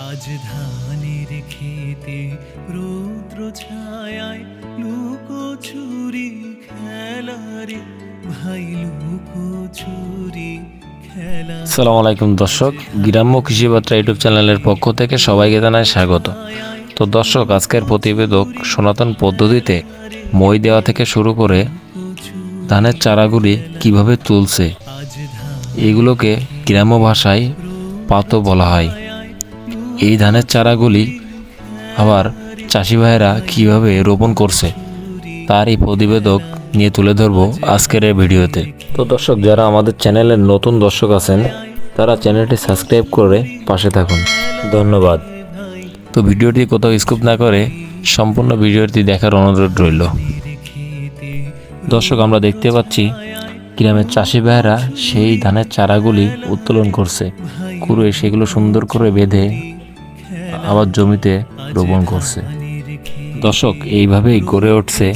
আজ ধানের খেতে রৌদ্র ছায়ায় লুকো ছুরি খেলা রে। ভাই লুকো ছুরি সালাম আলাইকুম দর্শক গ্রাম্য কৃষিবার্তা ইউটিউব চ্যানেলের পক্ষ থেকে সবাইকে জানাই স্বাগত। তো দর্শক আজকের প্রতিবেদক সনাতন পদ্ধতিতে মই দেওয়া থেকে শুরু করে ধানের চারাগুলি কীভাবে তুলছে এগুলোকে গ্রাম্য ভাষায় পাতো বলা হয়। এই ধানের চারাগুলি আবার চাষি ভাইয়েরা কীভাবে রোপণ করছে, তার এই প্রতিবেদক নিয়ে তুলে ধরবো আজকের এই ভিডিওতে। তো দর্শক, যারা আমাদের চ্যানেলের নতুন দর্শক আছেন, তারা চ্যানেলটি সাবস্ক্রাইব করে পাশে থাকুন। ধন্যবাদ। তো ভিডিওটি কোথাও স্কিপ না করে সম্পূর্ণ ভিডিওটি দেখার অনুরোধ রইল। দর্শক, আমরা দেখতে পাচ্ছি গ্রামের চাষি ভাইয়েরা সেই ধানের চারাগুলি উত্তোলন করছে। কুড়ে সেগুলো সুন্দর করে বেঁধে আবার জমিতে রোপণ করছে। দর্শক এইভাবেই গড়ে উঠছে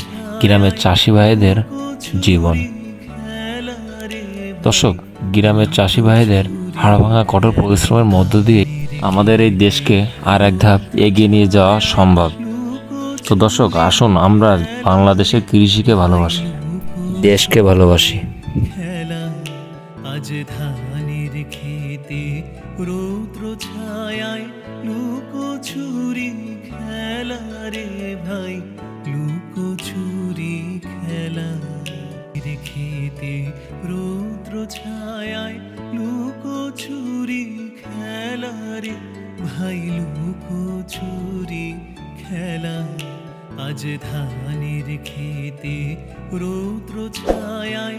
গ্রামের চাষি ভাইদের জীবন। দর্শক গ্রামের চাষি ভাইদের হাড়ভাঙা কঠোর পরিশ্রমের মধ্য দিয়ে আমাদের এই দেশকে আর এক ধাপ এগিয়ে নিয়ে যাওয়া সম্ভব। তো দর্শক আসুন আমরা বাংলাদেশের কৃষিকে ভালোবাসি। দেশকে ভালোবাসি। আজ ধানের খেতে রৌদ্র ছায়ায় লুকো ছুরি খেলা রে ভাই, লুকো ছুরি খেলা রে খেতে রৌদ্র ছায়ায় লুকো ছুরি খেলা রে ভাই, লুকো ছুরি খেলা। আজ ধানের খেতে রৌদ্র ছায়ায়